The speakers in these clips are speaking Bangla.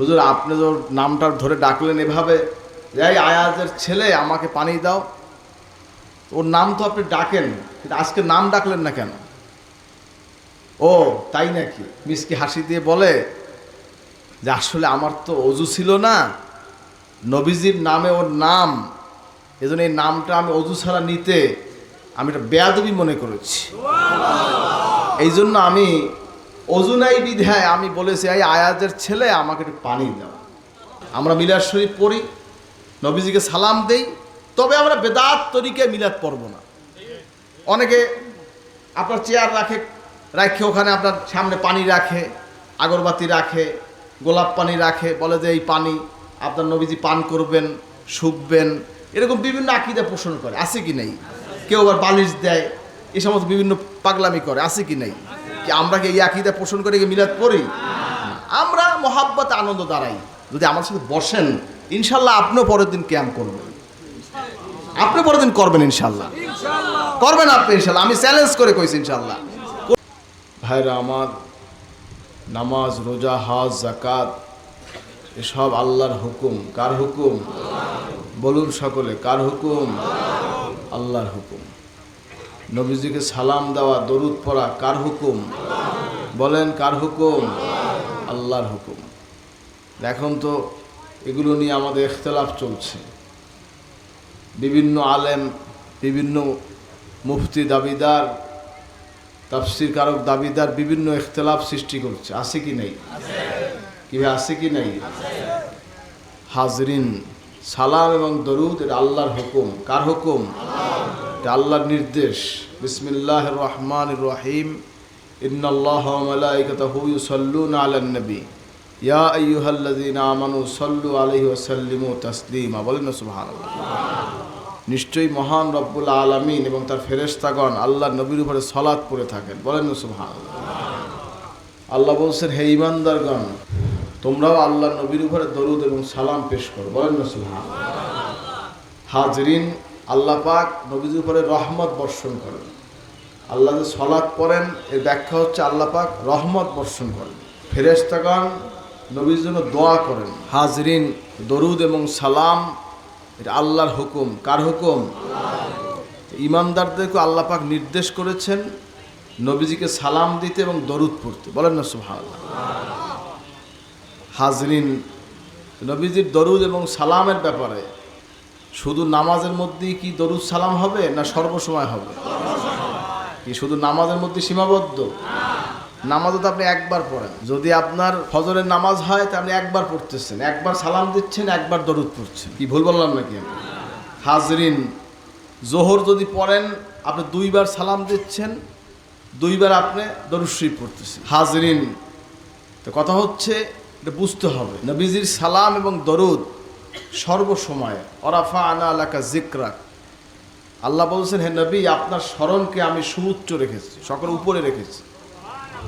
হুজুর, আপনি তো নামটা ধরে ডাকলেন এভাবে। এই আয়াজের ছেলে, আমাকে পানি দাও। ওর নাম তো আপনি ডাকেন, কিন্তু আজকে নাম ডাকলেন না কেন? ও, তাই নাকি? মিসকি হাসি দিয়ে বলে, যে আসলে আমার তো অজু ছিল না। নবীজির নামে ওর নাম, এজন্য এই নামটা আমি অজু ছাড়া নিতে আমি এটা বেয়াদবি মনে করেছি। এই জন্য আমি অজু নাই বিধায় আমি বলেছি, এই আয়াজের ছেলে আমাকে একটু পানি দাও। আমরা মিলাদ শরীফ পড়ি, নবীজিকে সালাম দেই, তবে আমরা বেদাত তরিকে মিলাদ পড়ব না। অনেকে আপনার চেয়ার রাখে রাখে ওখানে আপনার সামনে পানি রাখে, আগরবাতি রাখে, গোলাপ পানি রাখে, বলে যে এই পানি, আপনার নবীজি পান করবেন, শুকবেন, এরকম বিভিন্ন আকিদা পোষণ করে, আছে কি নেই? কেউ আবার বালিশ দেয়, এই সমস্ত বিভিন্ন পাগলামি করে, আছে কি নেই? কি আমরা কি এই আকিদা পোষণ করে মিলাদ পড়ি? আমরা মহাব্বত, আনন্দ দাঁড়াই যদি আমার সাথে বসেন, ইনশাল্লাহ আপনিও পরের দিন ক্যাম্প করবেন। আপনি পরের দিন করবেন, ইনশাল্লাহ। করবেন আপনি, ইনশাল্লাহ। আমি চ্যালেঞ্জ করে কইছি, ইনশাল্লাহ। ভাইরা আমার, নামাজ, রোজা, হজ জাকাত এসব আল্লাহর হুকুম। কার হুকুম? বলুন সকলে, কার হুকুম? আল্লাহর হুকুম। নবীজিকে সালাম দেওয়া, দরুদ পড়া, কার হুকুম? বলেন, কার হুকুম? আল্লাহর হুকুম। এখন তো এগুলো নিয়ে আমাদের ইখতলাফ চলছে। বিভিন্ন আলেম, বিভিন্ন মুফতি, দাবিদার তাফসির কারক দাবিদার বিভিন্ন ইখতলাফ সৃষ্টি করছে। আছে কি নেই? কি ভাই, আছে কি নেই? হাজরিন, সালাম এবং দরুদ, এটা আল্লাহর হুকুম। কার হুকুম? এটা আল্লাহর নির্দেশ। বিসমিল্লাহ রহমান রহিম। ইয়া সাল্লু বলেন নিশ্চয়ই মহান রব্বুল আলামিন এবং তার ফেরেশতাগণ আল্লাহ নবীর উপরে সলাৎ পড়ে থাকেন। বলেন না সুবহানাল্লাহ। আল্লাহ বলছেন, হে ইমানদারগণ তোমরাও আল্লাহ নবীর উপরে দরুদ এবং সালাম পেশ করো। বলেন না সুবহানাল্লাহ। হাজরিন আল্লাহ পাক নবীর উপরে রহমত বর্ষণ করেন। আল্লাহ যে সলাৎ পড়েন, এর ব্যাখ্যা হচ্ছে আল্লাহ পাক রহমত বর্ষণ করেন। ফেরেশতাগণ নবীর জন্য দোয়া করেন। হাজরিন, দরুদ এবং সালাম, এটা আল্লাহর হুকুম। কার হুকুম? ইমানদারদেরকে আল্লাহ পাক নির্দেশ করেছেন নবীজিকে সালাম দিতে এবং দরুদ পড়তে। বলেন না সুবহানাল্লাহ। হাজরিন, নবীজির দরুদ এবং সালামের ব্যাপারে শুধু নামাজের মধ্যেই কি দরুদ সালাম হবে না সর্বসময় হবে? কি শুধু নামাজের মধ্যে সীমাবদ্ধ? নামাজও তো আপনি একবার পড়েন। যদি আপনার ফজরের নামাজ হয়, তা আপনি একবার পড়তেছেন। একবার সালাম দিচ্ছেন, একবার দরুদ পড়ছেন। কি ভুল বললাম নাকি হাজরিন, জোহর যদি পড়েন, আপনি দুইবার সালাম দিচ্ছেন, দুইবার আপনি দরুদ শরীফ পড়তেছেন। হাজরিন, তো কথা হচ্ছে, এটা বুঝতে হবে। নবীজির সালাম এবং দরুদ সর্বসময় অরাফা আনা আলাকা জিকরাক আল্লাহ বলছেন, হে নবী, আপনার স্মরণকে আমি সুউচ্চ রেখেছি, সকল উপরে রেখেছি।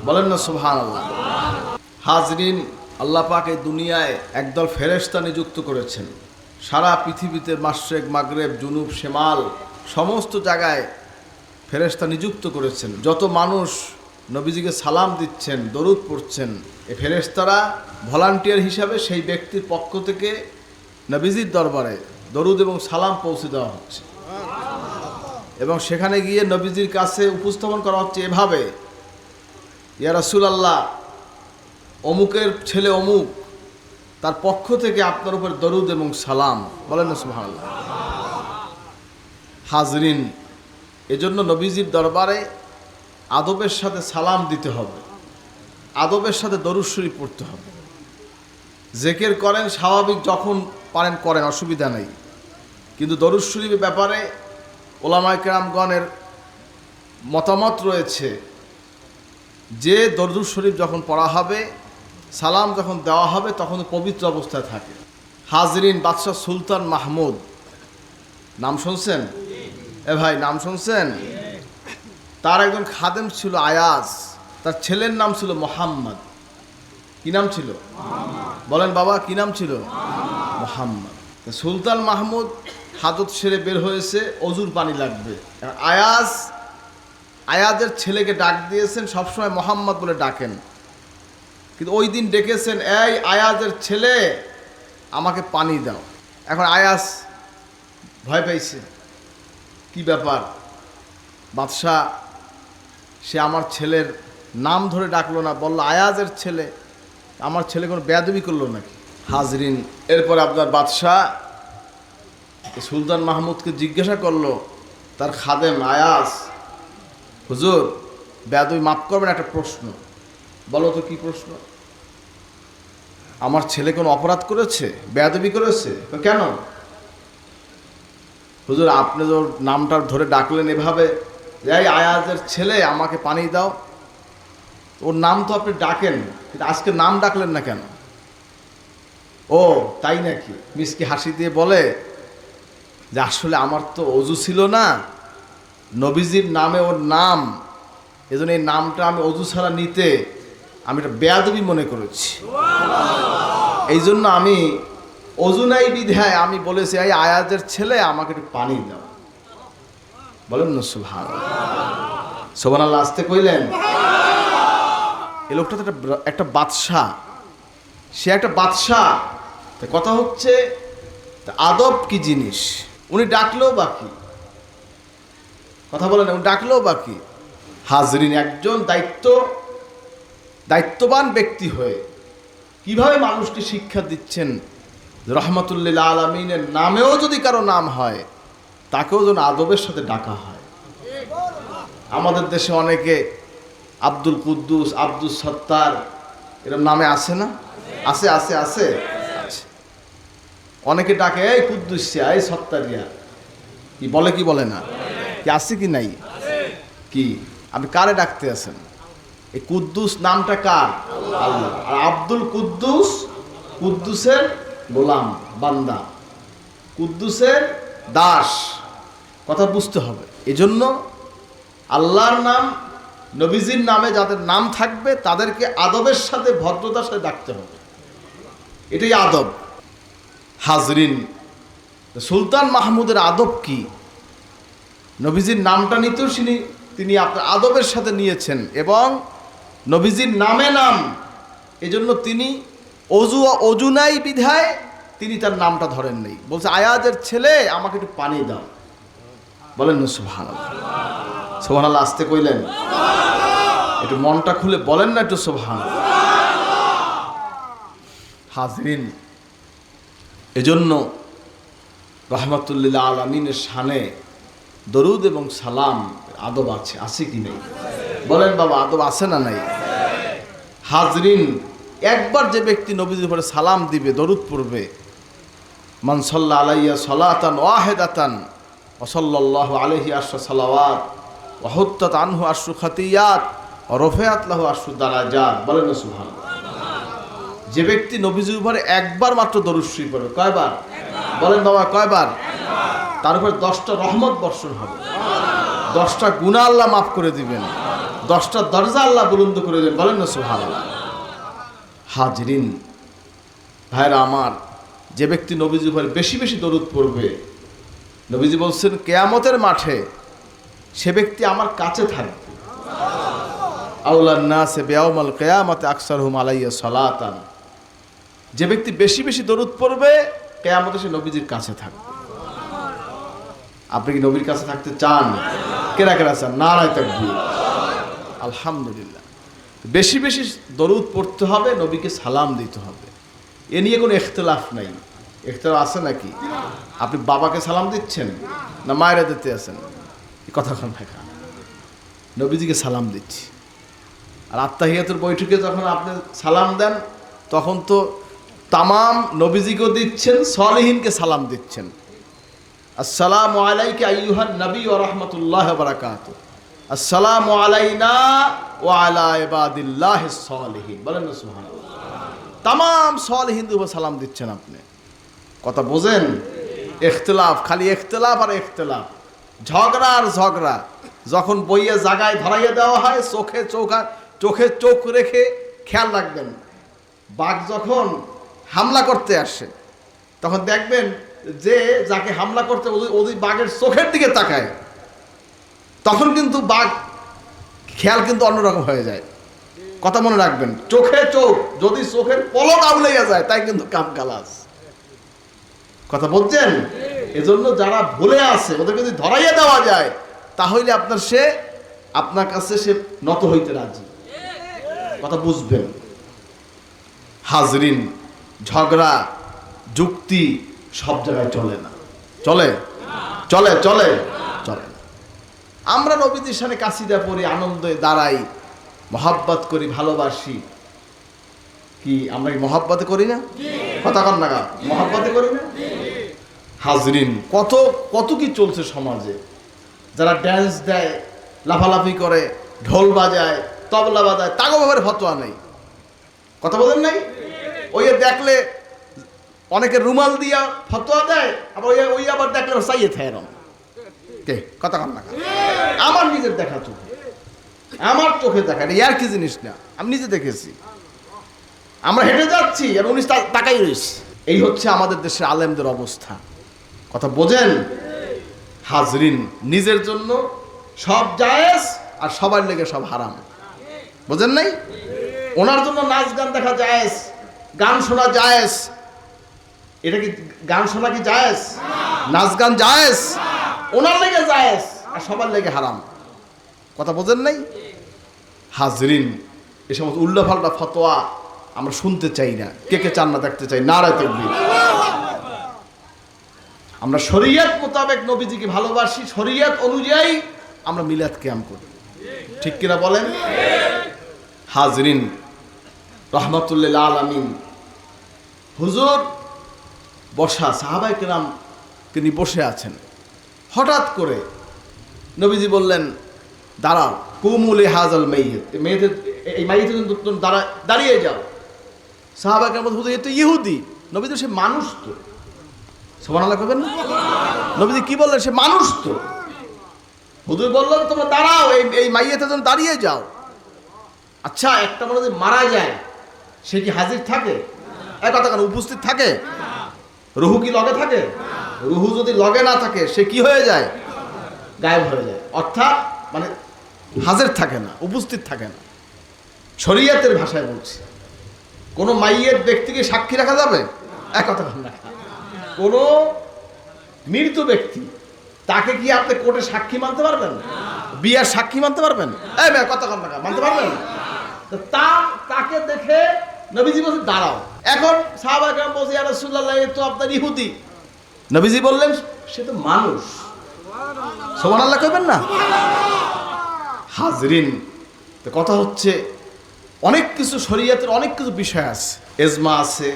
বলেন না সুবহান আল্লাহ হাজরিন, আল্লাহ পাক এই দুনিয়ায় একদল ফেরেশতা নিযুক্ত করেছেন। সারা পৃথিবীতে মাসরেক মাগরেব, জুনুব, শেমাল, সমস্ত জায়গায় ফেরেশতা নিযুক্ত করেছেন। যত মানুষ নবীজিকে সালাম দিচ্ছেন, দরুদ পড়ছেন, এ ফেরেশতারা ভলান্টিয়ার হিসাবে সেই ব্যক্তির পক্ষ থেকে নবীজির দরবারে দরুদ এবং সালাম পৌঁছে দেওয়া হচ্ছে। এবং সেখানে গিয়ে নবীজির কাছে উপস্থাপন করা হচ্ছে এভাবে, ইয়া রাসূল আল্লাহ অমুকের ছেলে অমুক, তার পক্ষ থেকে আপনার উপর দরুদ এবং সালাম। বলেন না সুবহানাল্লাহ। হাজরিন, এজন্য নবীজির দরবারে আদবের সাথে সালাম দিতে হবে। আদবের সাথে দরুদ শরীফ পড়তে হবে। জেকের করেন স্বাভাবিক যখন পারেন করেন অসুবিধা নেই। কিন্তু দরুদ শরীফের ব্যাপারে ওলামায় কেরামগণের মতামত রয়েছে যে দরুদ শরীফ যখন পড়া হবে সালাম যখন দেওয়া হবে তখন পবিত্র অবস্থায় থাকে। হাজরিন বাদশাহ সুলতান মাহমুদ। নাম শুনছেন? এ ভাই নাম শুনছেন? তার একজন খাদেম ছিল আয়াজ তার ছেলের নাম ছিল মোহাম্মদ। কি নাম ছিল? বলেন বাবা কি নাম ছিল? মোহাম্মদ। সুলতান মাহমুদ হাতত ছেড়ে বের হয়েছে, অজুর পানি লাগবে। আয়াজ, আয়াজের ছেলেকে ডাক দিয়েছেন, সবসময় মোহাম্মদ বলে ডাকেন। কিন্তু ওই দিন ডেকেছেন, এই আয়াজের ছেলে, আমাকে পানি দাও। এখন আয়াস ভয় পাইছে। কি ব্যাপার? বাদশাহ, সে আমার ছেলের নাম ধরে ডাকলো না, বলল, আয়াজের ছেলে, আমার ছেলে কোনো বেয়াদবি করল নাকি? হাজরিন। এরপর আপনার বাদশাহ সুলতান মাহমুদকে জিজ্ঞাসা করল, তার খাদেম আয়াস হুজুর, বেয়াদবি মাফ করবেন একটা প্রশ্ন। বলো তো কি প্রশ্ন? আমার ছেলে কোনো অপরাধ করেছে? বেয়াদবি করেছে? কেন? হুজুর, আপনি তো নামটা ধরে ডাকলেন এভাবে, এই আয়াজের ছেলে, আমাকে পানি দাও। ওর নাম তো আপনি ডাকেন, কিন্তু আজকে নাম ডাকলেন না কেন? ও, তাই নাকি? মিসকি হাসি দিয়ে বলে, যে আসলে আমার তো অজু ছিল না। নবীজির নামে ওর নাম, এজন্য এই নামটা আমি অজু ছাড়া নিতে আমি এটা বেয়াদবি মনে করেছি। এই জন্য আমি অজু নাই বিধায় আমি বলেছি, এই আয়াজের ছেলে, আমাকে একটু পানি দাও। বলেন না সুভান সোবান আল্লাহ আসতে কইলেন, এই লোকটা তো একটা একটা বাদশাহ। সে একটা বাদশাহ। কথা হচ্ছে আদব কি জিনিস? উনি ডাকলেও বাকি কথা বলেন উনি ডাকলেও বাকি হাজরিন একজন দায়িত্ব, দায়িত্ববান ব্যক্তি হয়ে কীভাবে মানুষকে শিক্ষা দিচ্ছেন? রহমতুল্লিল আলমিনের নামেও যদি কারও নাম হয়, তাকেও যেন আদবের সাথে ডাকা হয়। আমাদের দেশে অনেকে আব্দুল কুদ্দুস, আব্দুল সত্তার এরকম নামে আছে না? আছে আছে আছে অনেকে ডাকে, এই কুদ্দুসিয়া এই সত্তারিয়া কি বলে কি বলে না? কি আছে কি নাই? কি? আপনি কারে ডাকতে আছেন? এই কুদ্দুস নামটা কার? আল্লাহ। আর আব্দুল কুদ্দুস, কুদ্দুসের গোলাম, বান্দা। কুদ্দুসের দাস। কথা বুঝতে হবে। এজন্য আল্লাহর নাম, নবীজির নামে যাদের নাম থাকবে, তাদেরকে আদবের সাথে, ভদ্রতার সাথে ডাকতে হবে। এটাই আদব। হাজরিন সুলতান মাহমুদের আদব কি? নবীজির নামটা নিতেও তিনি তিনি আপনার আদবের সাথে নিয়েছেন এবং নবীজির নামে নাম। এজন্য তিনি অজু অজুনাই বিধায় তিনি তার নামটা ধরেন নেই। বলছে, আয়াজের ছেলে, আমাকে একটু পানি দাও। বলেন না সুহান সোহান আল্লাহ আসতে কইলেন। একটু মনটা খুলে বলেন না একটু সোহান হাজরিন এজন্য রহমতুল্লিল্লাহ আলমিনের শানে দরুদ এবং সালাম, আদব আছে আছে কি নেই? বলেন বাবা, আদব আছে না নাই? হাজরিন, একবার যে ব্যক্তি নবীজির উপরে সালাম দিবে, দরুদ পড়বে মানসল্লা আলাইয়া সলাতান ওয়াহেদাতান ওসল্লাহ আলহি আশু সালাওয়াত ওহত্তাত আনহু আশু খাতিয়াত রফেয়াত আশু দারাজাত। বলেন সুহান যে ব্যক্তি নবীজির উপরে একবার মাত্র দরুশ্রী পড়বে কয়বার? বলেন বাবা, কয়বার? তার উপর দশটা রহমত বর্ষণ হবে। দশটা গুণা আল্লাহ মাফ করে দিবেন। দশটা দরজা আল্লাহ বুলন্দ করে দেবেন। বলেন না সুহান হাজরিন, ভাইরা আমার, যে ব্যক্তি নবীজির উপরে বেশি বেশি দরুদ পড়বে, নবীজি বলছেন, কেয়ামতের মাঠে সে ব্যক্তি আমার কাছে থাকবে। আউলান্না সে বেয়াউমাল কেয়ামতে আকসার হুম আলাইয়া সলাতান। যে ব্যক্তি বেশি বেশি দরুদ পড়বে, কেয়ামতে সে নবীজির কাছে থাকবে। আপনি কি নবীর কাছে থাকতে চান? কেরা কেরা চান? না রায় তাকবীর। আলহামদুলিল্লাহ। বেশি বেশি দরুদ পড়তে হবে, নবীকে সালাম দিতে হবে। এ নিয়ে কোনো এখতলাফ নাই। এখতলাফ আছে নাকি? আপনি বাবাকে সালাম দিচ্ছেন না মায়েরা দিতে আছেন? এই কথা কোন দেখা নবীজিকে সালাম দিচ্ছি। আর আত্মাহিয়াতের বৈঠকে যখন আপনি সালাম দেন, তখন তো তামাম নবীজিকেও দিচ্ছেন, সলিহীনকে সালাম দিচ্ছেন। আসসালামু আলাইকা আইয়ুহান নবী ওয়া রাহমাতুল্লাহি ওয়া বারাকাতুহু। আসসালামু আলাইনা ওয়া আলা ইবাদিল্লাহিস সালিহিন। বলেন না সুবহানাল্লাহ। তামাম সলিহীনদের উপর সালাম দিচ্ছেন আপনি। কথা বোঝেন? এখতলাফ খালি এখতলাফ আর এখতলাফ ঝগড়া আর ঝগড়া। যখন বইয়ে জাগায় ধরাইয়ে দেওয়া হয়, চোখে চোখা চোখে চোখ রেখে খেয়াল রাখবেন। বাঘ যখন হামলা করতে আসে। তখন দেখবেন যে যাকে হামলা করতে ওই বাঘের চোখের দিকে তাকায়, তখন কিন্তু বাঘ খেয়াল কিন্তু অন্যরকম হয়ে যায়। কথা মনে রাখবেন, চোখে চোখ, যদি চোখের পলক আউলাইয়া যায়, তাই কিন্তু কাম কালাস। কথা বলছেন? এজন্য যারা ভুলে আছে, ওদেরকে যদি ধরাইয়া দেওয়া যায়, তাহলে আপনার সে, আপনার কাছে সে নত হইতে রাজি। কথা বুঝবেন। হাজরিন ঝগড়া, যুক্তি সব জায়গায় চলে না। চলে? চলে চলে? চলে না। আমরা নবীদের সামনে কাশিদা পড়ি, আনন্দে দাঁড়াই, মহাব্বত করি, ভালোবাসি। কি, আমরা কি মহাব্বতে করি না? কথা কর না মহাব্বতে করি না? হাজরিন, কত কত কি চলছে সমাজে। যারা ড্যান্স দেয়, লাফালাফি করে, ঢোল বাজায়, তবলা বাজায়, তাগো ব্যাপারে ফতোয়া নেই। কথা বলেন নাই? ওই দেখলে অনেকে রুমাল দিয়া ফতোয়া দেয়, আবার ওই ওই আবার দেখলে থাকে এরম। কে? কথা কন না আমার নিজের দেখা চোখে। আমার চোখে দেখা এটা ইয়ার কি জিনিস না? আমি নিজে দেখেছি। আমরা হেঁটে যাচ্ছি আর উনি তাকাই রয়েছে। এই হচ্ছে আমাদের দেশের আলেমদের অবস্থা। কথা বোঝেন? হাজরিন নিজের জন্য সব জায়েজ আর সবার লেগে সব হারাম। বোঝেন নাই? ওনার জন্য নাচ গান দেখা জায়েজ। গান শোনা জায়েজ। এটা কি গান শোনা কি জায়েজ? নাচ গান জায়েজ? ওনার লেগে জায়েজ, আর সবার লেগে হারাম। কথা বোঝেন নাই? হাজরিন, এ সমস্ত উল্লাফাল্টা ফতোয়া আমরা শুনতে চাই না। কে কে চান না দেখতে চাই? না রায়। আমরা শরীয়ত মোতাবেক নবীজিকে ভালোবাসি, শরীয়ত অনুযায়ী আমরা মিলাদ ক্যাম করি। ঠিক কিনা বলেন? হাজরিন রহমতুল্লাহ আলমিন। হুজুর বসা সাহাবাই কেরাম তিনি বসে আছেন। হঠাৎ করে নবীজি বললেন, দাঁড়াও কুমুলে হাজাল মেয়েত মেয়েদের এই মাইয়েতে তুমি দাঁড়া, দাঁড়িয়ে যাও। সাহাবা কেরাম হুজুর, এ ইহুদি। নবী তো সে মানুষ তো। সমান করবেন না? নবীজি কি বললেন? সে মানুষ তো। হুজুর বললেন, তোমরা দাঁড়াও, এই এই মাইয়েতে যেন দাঁড়িয়ে যাও। আচ্ছা একটা মানুষ মারা যায় সে কি হাজির থাকে? এক কথা উপস্থিত থাকে? রুহু কি লগে থাকে? রুহু যদি লগে না থাকে, সে কি হয়ে যায়? গায়েব হয়ে যায়। অর্থাৎ মানে হাজির থাকে না, উপস্থিত থাকে না। শরীয়তের ভাষায় বলছি। কোনো মাইয়ের ব্যক্তিকে সাক্ষী রাখা যাবে? এক কথা না। কোনো মৃত ব্যক্তি, তাকে কি আপনি কোর্টে সাক্ষী মানতে পারবেন? বিয়ার সাক্ষী মানতে পারবেন? কথা কন? মানতে পারবেন? তা, তাকে দেখে নবীজি বলছে দাঁড়াও, এখন সাহাবাহাম বলছে রাসূলুল্লাহ, এ তো আপনার ইহুদি। নবীজি বললেন, সে তো মানুষ। সমান আল্লাহ কইবেন না? হাজরিন কথা হচ্ছে, অনেক কিছু শরীয়তের অনেক কিছু বিষয় আছে। এজমা আছে,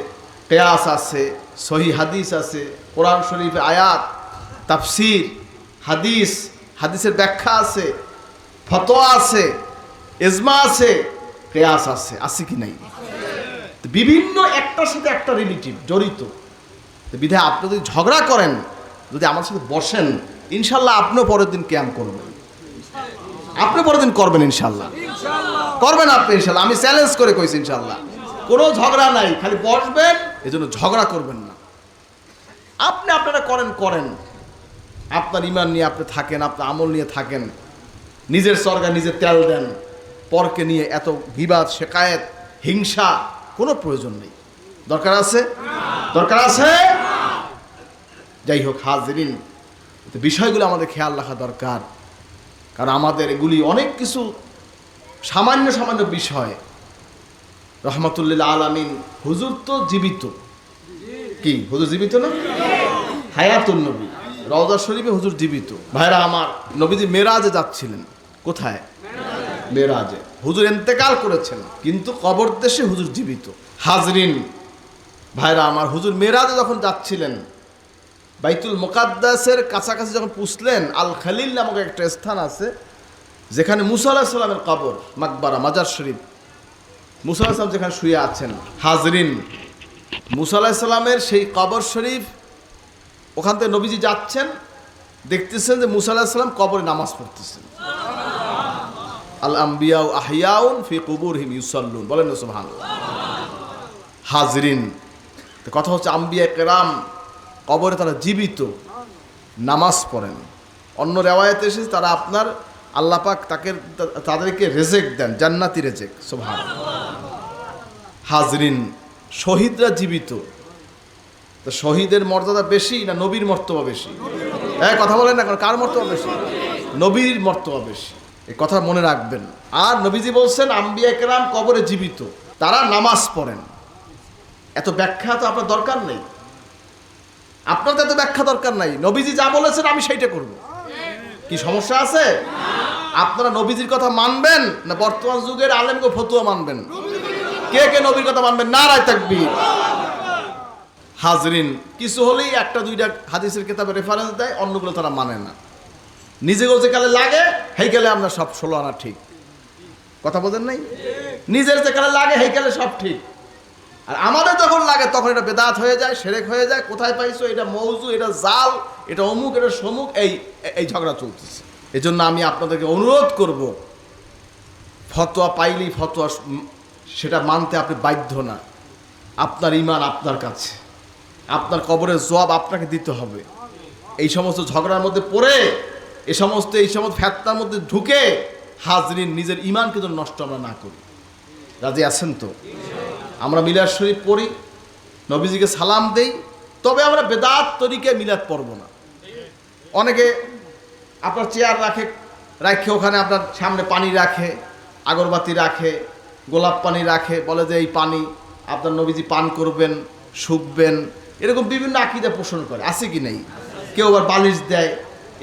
কেয়াস আছে, সহি হাদিস আছে, কোরআন শরীফে আয়াত, তাফসির, হাদিস, হাদিসের ব্যাখ্যা আছে, ফতোয়া আছে, এজমা আছে, কেয়াস আছে আছে কি নাই? বিভিন্ন একটার সাথে একটা রিলেটিভ জড়িত। বিধায় আপনি যদি ঝগড়া করেন যদি আমার সাথে বসেন ইনশাল্লাহ আপনিও পরের দিন ক্যাম্প করবেন। আপনি পরের দিন করবেন ইনশাল্লাহ। করবেন আপনি ইনশাল্লাহ। আমি চ্যালেঞ্জ করে কইছি ইনশাল্লাহ। কোনো ঝগড়া নাই খালি বসবেন এই জন্য ঝগড়া করবেন না। আপনি আপনারা করেন করেন। আপনার ইমান নিয়ে আপনি থাকেন আপনার আমল নিয়ে থাকেন। নিজের সরকার নিজে তেল দেন। পরকে নিয়ে এত বিবাদ শেকায়েত হিংসা কোনো প্রয়োজন নেই। দরকার আছে? দরকার আছে? যাই হোক, হাজরিন বিষয়গুলো আমাদের খেয়াল রাখা দরকার। কারণ আমাদের এগুলি অনেক কিছু সামান্য সামান্য বিষয়। রহমতুল্লাহ আলামিন, হুজুর তো জীবিত। কি? হুজুর জীবিত না? হায়াতুল নবী। রওজা শরীফে হুজুর জীবিত। ভাইরা আমার নবীজি মেরাজে যাচ্ছিলেন। কোথায়? মেরাজে। হুজুর এন্তেকাল করেছেন, কিন্তু কবর দেশে হুজুর জীবিত। হাজরিন, ভাইরা আমার, হুজুর মেরাজে যখন যাচ্ছিলেন, বাইতুল মোকাদ্দাসের কাছাকাছি যখন পুষলেন, আল খালিল নামক একটা স্থান আছে, যেখানে মুসা আলাহ সাল্লামের কবর, মাকবারা, মাজার শরীফ। মুসা আলাহ সাল্লাম যেখানে শুয়ে আছেন। হাজরিন, মুসা সাল্লামের সেই কবর শরীফ, ওখান থেকে নবীজি যাচ্ছেন, দেখতেছেন যে মুসা সাল্লাম কবরে নামাজ পড়তেছেন। আল আম্বিয়াউ আহিয়াউন ফি কুবুর হিম ইউসাল্লুন। বলেন না, সুবহানাল্লাহ। হাজরিন কথা হচ্ছে আম্বিয়া কেরাম কবরে তারা জীবিত, নামাজ পড়েন। অন্য রেওয়ায়তে এসেছে, তারা আপনার আল্লাহ পাক তাকে, তাদেরকে রেজেক দেন, জান্নাতি রেজেক সোভান হাজরিন, শহীদরা জীবিত। তো শহীদের মর্যাদা বেশি না নবীর মর্তবা বেশি? হ্যাঁ কথা বলেন না কার মর্তবা বেশি? নবীর মর্তবা বেশি। এই কথা মনে রাখবেন। আর নবীজি বলছেন, আম্বিয়া কেরাম কবরে জীবিত, তারা নামাজ পড়েন। এত ব্যাখ্যা তো আপনার দরকার নেই। আপনার তো এত ব্যাখ্যা দরকার নাই। নবীজি যা বলেছেন, আমি সেইটা করব। কি সমস্যা আছে? আপনারা নবীজির কথা মানবেন না বর্তমান যুগের আলেমকে ফতুয়া মানবেন? কে কে নবীর কথা মানবেন? না রায় তাকবীর। হাজরিন, কিছু হলেই একটা, দুইটা হাদিসের কিতাবে রেফারেন্স দেয়, অন্যগুলো তারা মানে না। নিজেকেও যে কালে লাগে? সেই কালে আমরা সব ষোলো আনা ঠিক। কথা বলেন নাই? নিজের যে কালে লাগে সেই কালে সব ঠিক। আর আমাদের যখন লাগে, তখন এটা বেদাত হয়ে যায়, সেরেক হয়ে যায়, কোথায় পাইছো? এটা মৌজু, এটা জাল, এটা অমুক, এটা সমুক, এই এই ঝগড়া চলতেছে। এই জন্য আমি আপনাদেরকে অনুরোধ করব, ফতোয়া পাইলেই ফতোয়া সেটা মানতে আপনি বাধ্য না। আপনার ইমান আপনার কাছে। আপনার কবরের জবাব আপনাকে দিতে হবে। এই সমস্ত ঝগড়ার মধ্যে পড়ে এ সমস্ত এই সমস্ত ফ্যাত্তার মধ্যে ঢুকে হাজরিন নিজের ইমান কিন্তু নষ্ট আমরা না করি। রাজি আছেন তো? আমরা মিলাদ শরীফ পড়ি, নবীজিকে সালাম দেই, তবে আমরা বেদাত তরিকে মিলাদ পড়ব না। অনেকে আপনার চেয়ার রাখে রাখে ওখানে আপনার সামনে পানি রাখে, আগরবাতি রাখে, গোলাপ পানি রাখে, বলে যে এই পানি আপনার নবীজি পান করবেন, শুকবেন। এরকম বিভিন্ন আকিদা পোষণ করে, আছে কি নেই? কেউ আবার বালিশ দেয়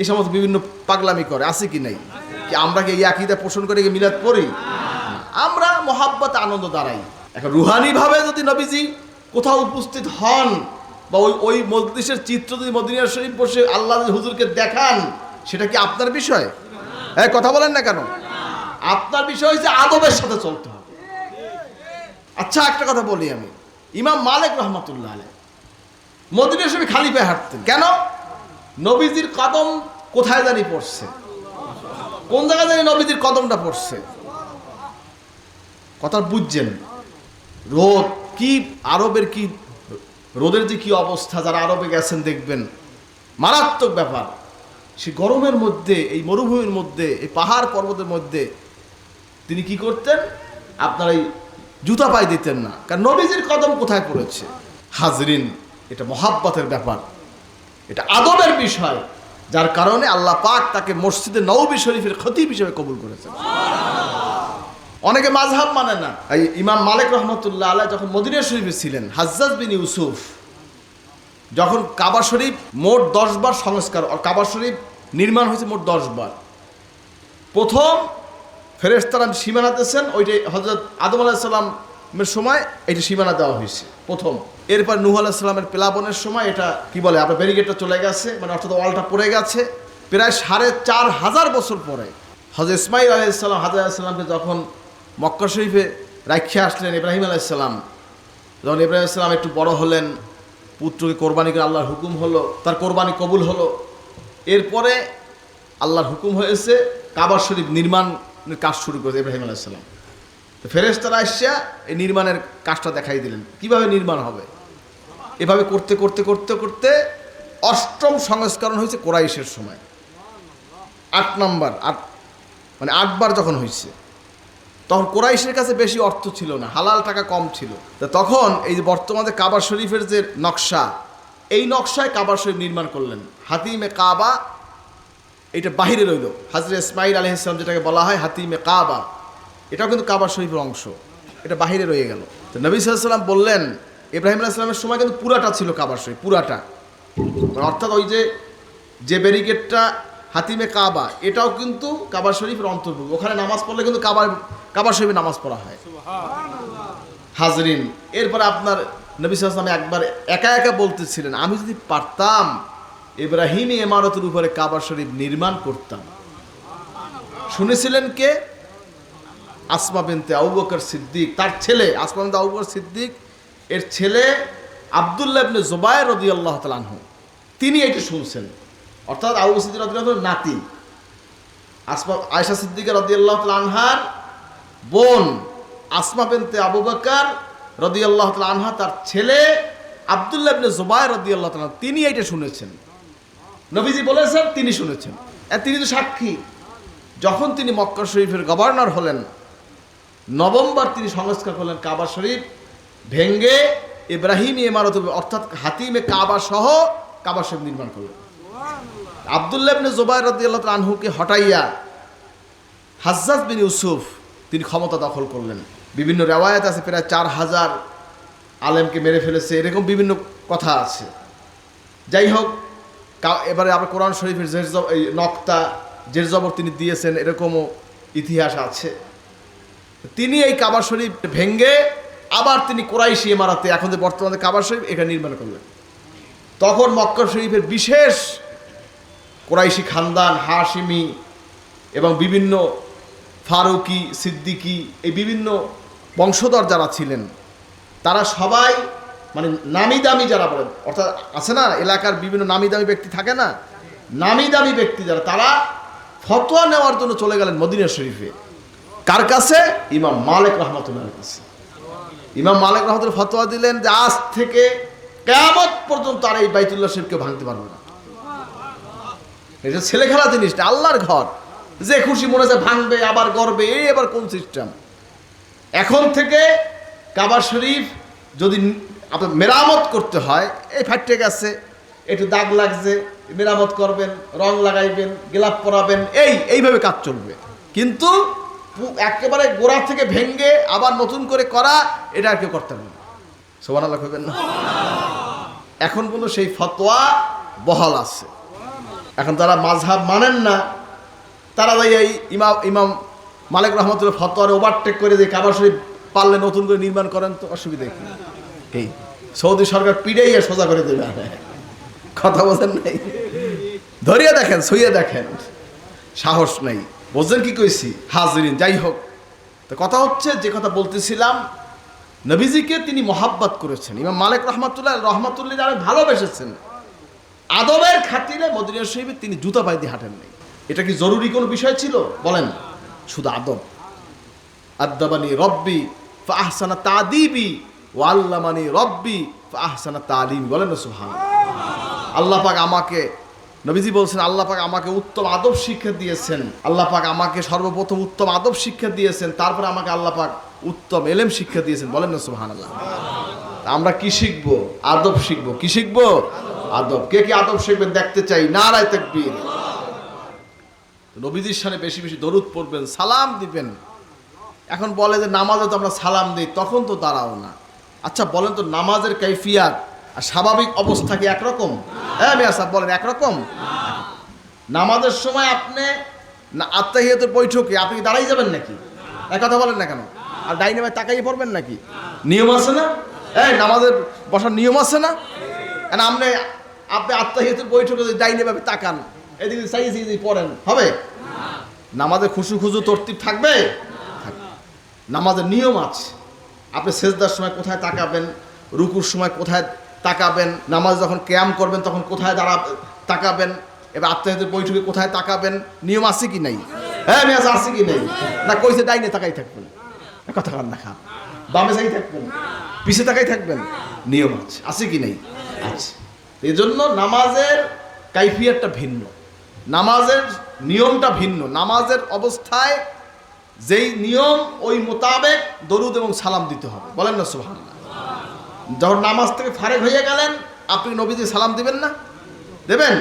এই সমস্ত বিভিন্ন পাগলামি করে, আছে কি নাই? কি আমরা কি এই আকিদা পোষণ করে মিলাদ পড়ি? আমরা মহাব্বত, আনন্দ দাঁড়াই এখন রুহানিভাবে যদি নবীজি কোথাও উপস্থিত হন বা ওই ওই মজলিসের চিত্র যদি মদিনা শরীফ বসে আল্লাহ হুজুরকে দেখান, সেটা কি আপনার বিষয়? হ্যাঁ কথা বলেন না কেন? আপনার বিষয় হচ্ছে আদবের সাথে চলতে হবে। আচ্ছা একটা কথা বলি আমি। ইমাম মালিক রহমতুল্লাহ আলাই মদিনা শরীফ খালি পায়ে হাঁটতেন। কেন? নবীজির কদম কোথায় জানি পড়ছে? কোন জায়গায় জানি নবীজির কদমটা পড়ছে? কথা বুঝছেন? রোদ, কি আরবের কি, রোদের যে কি অবস্থা, যারা আরবে গেছেন দেখবেন। মারাত্মক ব্যাপার। সে গরমের মধ্যে, এই মরুভূমির মধ্যে, এই পাহাড় পর্বতের মধ্যে তিনি কি করতেন? আপনার এই জুতা পায়ে দিতেন না। কারণ নবীজির কদম কোথায় পড়েছে? হাজরিন, এটা মহাব্বতের ব্যাপার। এটা আদবের বিষয়, যার কারণে আল্লাহ পাক তাকে মসজিদে নৌবি শরীফের খতিব হিসেবে কবুল করেছেন। অনেকে মাঝহাব মানে না। এই ইমাম মালিক রহমতুল্লাহ আলাহ যখন মদিনা শরীফে ছিলেন, হাজ্জাজ বিন ইউসুফ, যখন কাবা শরীফ মোট দশ বার সংস্কার কাবা শরীফ নির্মাণ হয়েছে মোট দশ বার। প্রথম ফেরেস্তারা সীমানা দিয়েছেন, ওইটাই হজরত আদম আলাহিসাল্লামের সময়, এইটা সীমানা দেওয়া হয়েছে, প্রথম। এরপর নুহ আলাহিসাল্লামের প্লাবনের সময় এটা কি বলে, আপনার ব্যারিগেডটা চলে গেছে মানে অর্থাৎ ওয়ালটা পড়ে গেছে। প্রায় সাড়ে চার হাজার বছর পরে হজরত ইসমাইল আলাইসাল্লাম হাজার আলাইসাল্লামকে যখন মক্কা শরীফে রাখিয়ে আসলেন ইব্রাহিম আলাইসাল্লাম যখন ইব্রাহিম আলাইসাল্লাম একটু বড় হলেন, পুত্রকে কোরবানি করে আল্লাহর হুকুম হলো, তার কোরবানি কবুল হলো। এরপরে আল্লাহর হুকুম হয়েছে কাবার শরীফ নির্মাণের কাজ শুরু করেছে ইব্রাহিম আলাইসাল্লাম তো ফেরেস্তারা আসিয়া এই নির্মাণের কাজটা দেখাই দিলেন। কীভাবে নির্মাণ হবে? এভাবে করতে করতে করতে করতে অষ্টম সংস্করণ হয়েছে কোরাইশের সময়। আট নম্বর, আট মানে আটবার যখন হয়েছে, তখন কোরাইশের কাছে বেশি অর্থ ছিল না, হালাল টাকা কম ছিল। তা তখন এই যে বর্তমানে কাবা শরীফের যে নকশা, এই নকশায় কাবা শরীফ নির্মাণ করলেন। হাতিমে কাবা, এটা বাহিরে রইল। হাজরে ইসমাইল আলহ ইসলাম যেটাকে বলা হয় হাতিমে কাবা, এটাও কিন্তু কাবা শরীফের অংশ। এটা বাহিরে রয়ে গেল। তো নবী সাল্লাম বললেন ইব্রাহিম আলাইসালামের সময় কিন্তু পুরাটা ছিল কাবা শরীফ পুরাটা। মানে অর্থাৎ ওই যে যে ব্যারিকেডটা হাতিমে কাবা এটাও কিন্তু কাবা শরীফের অন্তর্ভুক্ত। ওখানে নামাজ পড়লে কিন্তু কাবার কাবা শরীফে নামাজ পড়া হয়। হাজরিন এরপরে আপনার নবী সালামে একবার একা একা বলতেছিলেন আমি যদি পারতাম ইব্রাহিমী ইমারতের উপরে কাবা শরীফ নির্মাণ করতাম। শুনেছিলেন কে? আসমা বিনতে আবু বকর সিদ্দিক তার ছেলে আসমা বিনতে আবু বকর সিদ্দিক এর ছেলে আবদুল্লাহ ইবনে জুবায়ের রাদিয়াল্লাহু তাআলা আনহু। তিনি এটি শুনছেন। অর্থাৎ আবু সিদ্দিক রাদিয়াল্লাহু তাআলার নাতি। আসমা, আয়েশা সিদ্দিকা রাদিয়াল্লাহু আনহার বোন আসমা বিনতে আবু বকর রাদিয়াল্লাহু আনহা, তার ছেলে আবদুল্লাহ ইবনে জুবায়ের রাদিয়াল্লাহু তাআলা তিনি এটা শুনেছেন। নবীজি বলেছেন, তিনি শুনেছেন। তিনি তো সাক্ষী। যখন তিনি মক্কা শরীফের গভর্নর হলেন, নভেম্বর তিনি সংস্কার করলেন কাবা শরীফ। ভেঙ্গে ইব্রাহিম ইমারত অর্থাৎ হাতিমে কাবা সহ কাবা শরীফ নির্মাণ করলেন আবদুল্লাহ ইবনে জুবাইর রাদিয়াল্লাহু আনহুকে হটাইয়া হাজ্জাজ বিন ইউসুফ, তিনি ক্ষমতা দখল করলেন। বিভিন্ন রেওয়ায়ত আছে, প্রায় চার হাজার আলেমকে মেরে ফেলেছে, এরকম বিভিন্ন কথা আছে। যাই হোক এবারে আমরা কোরআন শরীফের জের জব- এই নক্তা জের জবর তিনি দিয়েছেন, এরকমও ইতিহাস আছে। তিনি এই কাবা শরীফ ভেঙ্গে আবার তিনি কোরাইশি ইমারাতে, এখন যে বর্তমানে কাবার শরীফ এখানে নির্মাণ করলেন। তখন মক্কা শরীফের বিশেষ কোরাইশি খানদান, হাশিমি এবং বিভিন্ন ফারুকি, সিদ্দিকি, এই বিভিন্ন বংশধর যারা ছিলেন, তারা সবাই মানে নামি দামি যারা বলেন, অর্থাৎ আছে না, এলাকার বিভিন্ন নামি দামি ব্যক্তি থাকে না? নামি দামি ব্যক্তি যারা, তারা ফতোয়া নেওয়ার জন্য চলে গেলেন মদিনা শরীফে। কার কাছে? ইমাম মালিক রহমতুল্লাহর কাছে ইমাম মালিক রহমতুল্লাহ ফতোয়া দিলেন যে আজ থেকে কেমন পর্যন্ত আর এই বাইতুল্লাহ শরীফকে ভাঙতে পারবে না। এটা ছেলে খেলা জিনিসটা, আল্লাহর ঘর। যে খুশি মনে হয় ভাঙবে, আবার গড়বে, এই আবার কোন সিস্টেম এখন থেকে কাবা শরীফ যদি আপনার মেরামত করতে হয়, এই ফাটে গেছে, একটু দাগ লাগছে, মেরামত করবেন, রং লাগাইবেন, গেলাপ পরাবেন, এই, এইভাবে কাজ চলবে। কিন্তু একেবারে গোড়া থেকে ভেঙ্গে আবার নতুন করে করা, এটা আর কেউ করতে না। সোমান আল্লাহ করবেন না। এখন পর্যন্ত সেই ফতোয়া বহাল আছে। এখন তারা মাঝহাব মানেন না। তারা যাই এই ইমাম ইমাম মালিক রহমতুল্লাহ ফতোয়ারে ওভারটেক করে যে কাবা শরীফ পারলে নতুন করে নির্মাণ করেন তো অসুবিধা কি? এই সৌদি সরকার পিড়েই সোজা করে দেবে। কথা বলেন নাই? ধরিয়ে দেখেন শুয়ে দেখেন। সাহস নাই। বোঝেন কি কইছি? হাজরিন, যাই হোক। তো কথা হচ্ছে, যে কথা বলতেছিলাম, নবীজিকে তিনি মহাব্বাত করেছেন। ইমাম মালিক রহমাতুল্লাহ রহমাতুল্লাহ যারা ভালোবেসেছেন, আদবের খাতিরে মদিনা শরীফে তিনি জুতা পায়ে দিয়ে হাঁটেন নাই। এটা কি জরুরি কোনো বিষয় ছিল? বলেন। শুধু আদব। আদাবানি রব্বি ফাহসানা তাদিবি ও আল্লামানি রব্বি ফাহসানা তালিম। বলেন সুহান আল্লাহ পাক আমাকে নবীজি বলছেন, আল্লাহ পাক আমাকে উত্তম আদব শিক্ষা দিয়েছেন। আল্লাহ পাক আমাকে সর্বপ্রথম উত্তম আদব শিক্ষা দিয়েছেন, তারপরে আমাকে আল্লাহ পাক উত্তম এলেম শিক্ষা দিয়েছেন। বলেন না সুহান আমরা কি শিখব? আদব শিখব। কি শিখব? আদব। কে কি আদব শিখবেন দেখতে চাই। না রায় তাকবীর নবীজির সামনে বেশি বেশি দরুদ পড়বেন, সালাম দিবেন। এখন বলে যে, নামাজে তো আমরা সালাম দিই, তখন তো দাঁড়াও না। আচ্ছা বলেন তো, নামাজের কাইফিয়াত আর স্বাভাবিক অবস্থা কি একরকম? হ্যাঁ মিয়া সাহেব বলেন একরকম। নামাজের সময় আপনি না আত্মাহিয়াতের বৈঠকে আপনি কি দাঁড়াই যাবেন নাকি? এক কথা বলেন না কেন? আর ডাইনামে তাকাই পড়বেন নাকি? নিয়ম আছে না? এই নামাজের বসার নিয়ম আছে না? কেন আপনি আপনি আত্মাহিয়াতের বৈঠকে যদি ডাইনে ভাবে তাকান এদিকে চাইয়ে চাইয়ে পড়েন হবে? নামাজে খুশু খুজু তরতিব থাকবে? থাকবে। নামাজের নিয়ম আছে। আপনি সেজদার সময় কোথায় তাকাবেন রুকুর সময় কোথায় তাকাবেন, নামাজ যখন ক্যাম করবেন, তখন কোথায় দাঁড়া, তাকাবেন? এবার আত্মীয়দের বৈঠকে কোথায় তাকাবেন? নিয়ম আছে কি নাই? হ্যাঁ মেয়াজ আছে কি নেই? না কইছে ডাইনে তাকাই থাকবেন। কথা কান না খা বামে যাই থাকবেন। পিছে তাকাই থাকবেন। নিয়ম আছে। আছে কি নেই? আছে। এই জন্য নামাজের কাইফিয়াতটা ভিন্ন। নামাজের নিয়মটা ভিন্ন। নামাজের অবস্থায় যেই নিয়ম, ওই মোতাবেক দরুদ এবং সালাম দিতে হবে। বলেন না সুহান যখন নামাজ থেকে ফারেক হয়ে গেলেন, আপনি নবীজি সালাম দিবেন না? দেবেন?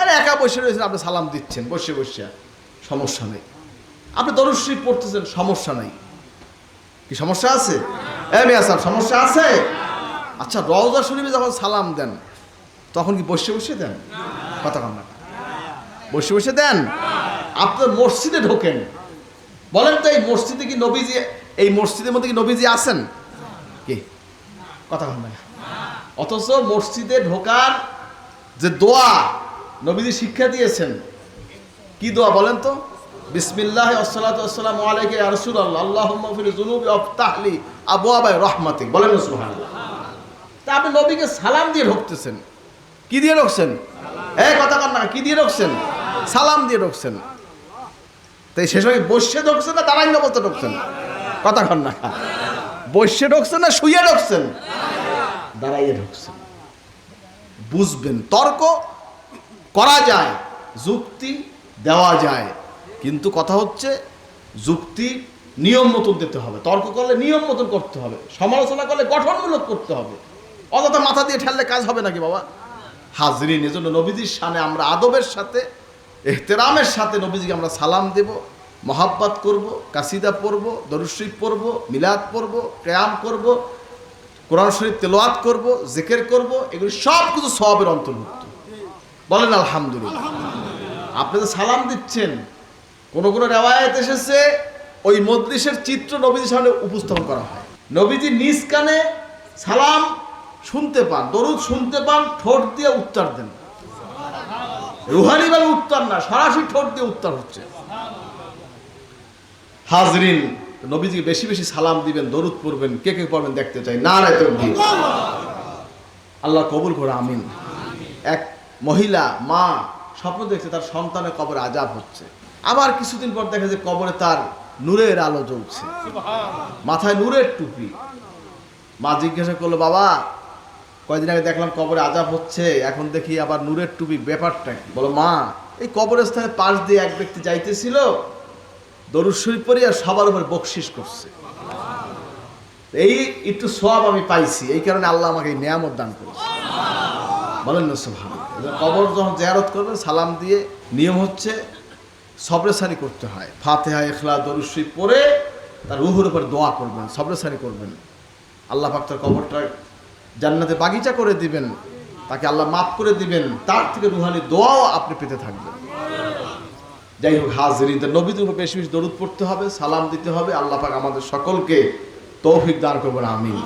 আরে একা বসে রয়েছেন, আপনি সালাম দিচ্ছেন, বসে বসে। সমস্যা নেই। আপনি দরুদ শরীফ পড়তেছেন, সমস্যা নেই। কি সমস্যা আছে? এ মিয়া সমস্যা আছে? আচ্ছা রওজা শরীফে যখন সালাম দেন, তখন কি বসে বসে দেন? কথা কন না। বসে বসে দেন? আপনার মসজিদে ঢোকেন। বলেন তো, এই মসজিদে কি নবীজি, এই মসজিদের মধ্যে কি নবীজি আছেন? কি? কথা কন না অথচ মসজিদে ঢোকার যে দোয়া নবীজি শিক্ষা দিয়েছেন, কি দোয়া বলেন তো? বিসমিল্লাহ আসসালামু আলাইকা ইয়া রাসূলুল্লাহ, আল্লাহুম্মা ফির যুনুবি আফতাহলি আবওয়াবাই রাহমাতিক। বলেন না তা আপনি নবীকে সালাম দিয়ে ঢুকতেছেন। কি দিয়ে ঢুকছেন? এই কথা কর না, কি দিয়ে ঢুকছেন? সালাম দিয়ে ঢুকছেন। তাই সে সময় বসে ঢুকছেন না দাঁড়াই বলতে ঢুকছেন। কথা কর না। বসে ঢুকছেন না শুয়ে ঢুকছেন দাঁড়াইয়ে ঢুকছেন বুঝবেন, তর্ক করা যায়, যুক্তি দেওয়া যায়, কিন্তু কথা হচ্ছে যুক্তি নিয়ম মতন দিতে হবে। তর্ক করলে নিয়ম মতন করতে হবে, সমালোচনা করলে গঠনমূলক করতে হবে। অযথা মাথা দিয়ে ঠেললে কাজ হবে নাকি বাবা? হাজরিন, এজন্য নবীজির সামনে আমরা আদবের সাথে, এহতেরামের সাথে নবীজিকে আমরা সালাম দেব। মহাব্বাত করব কাসিদা পড়ব দরুশরীফ পড়ব মিলাদ পড়ব কেয়াম করব কোরআন শরীফ তেলোয়াত করব জেকের করব এগুলি সব কিছু সবের অন্তর্ভুক্ত। বলেন আলহামদুলিল্লাহ। আপনি তো সালাম দিচ্ছেন কোন কোন রেওয়ায়ত এসেছে ওই মজলিসের চিত্র নবীজির সামনে উপস্থাপন করা হয়। নবীজি নিজ কানে সালাম শুনতে পান দরুদ শুনতে পান ঠোঁট দিয়ে উত্তর দেন। রুহানি ভাবে উত্তর না সরাসরি ঠোঁট দিয়ে উত্তর হচ্ছে। হাজরিন, নবীজিকে বেশি বেশি সালাম দিবেন, দরুদ পড়বেন, কে কে পড়বেন দেখতে চাই। না। আল্লাহ কবুল করে, আমিন। এক মহিলা, মা স্বপ্ন দেখছে তার সন্তানের কবরে আজাব হচ্ছে। আবার কিছুদিন পর দেখা যায় কবরে তার নূরের আলো জ্বলছে। মাথায় নূরের টুপি। মা জিজ্ঞাসা করল, বাবা কয়েকদিন আগে দেখলাম কবরে আজাব হচ্ছে, এখন দেখি আবার নূরের টুপি, ব্যাপারটা বলো, মা, এই কবরস্থানে পাশ দিয়ে এক ব্যক্তি যাইতেছিল পরে আর সবার উপর বকশিস করছে। এই একটু সব আমি পাইছি, এই কারণে আল্লাহ আমাকে এই নিয়ামত দান করেছে। বলেন না সোহান কবর যখন জেয়ারত করবেন সালাম দিয়ে নিয়ম হচ্ছে সবরেসানি করতে হয়। ফাতে ফাতেহা এখলা দরুশ্রী পরে তার রুহুর উপর দোয়া করবেন সবরেসানি করবেন। আল্লাহ পাক তার কবরটা জান্নাতে বাগিচা করে দিবেন, তাকে আল্লাহ মাফ করে দিবেন, তার থেকে রুহানি দোয়াও আপনি পেতে থাকবেন। যাই হোক হাজরিন তো নবীদের বেশি বেশি দরুদ পড়তে হবে, সালাম দিতে হবে। আল্লাহ পাক আমাদের সকলকে তৌফিক দান করবেন আমিন।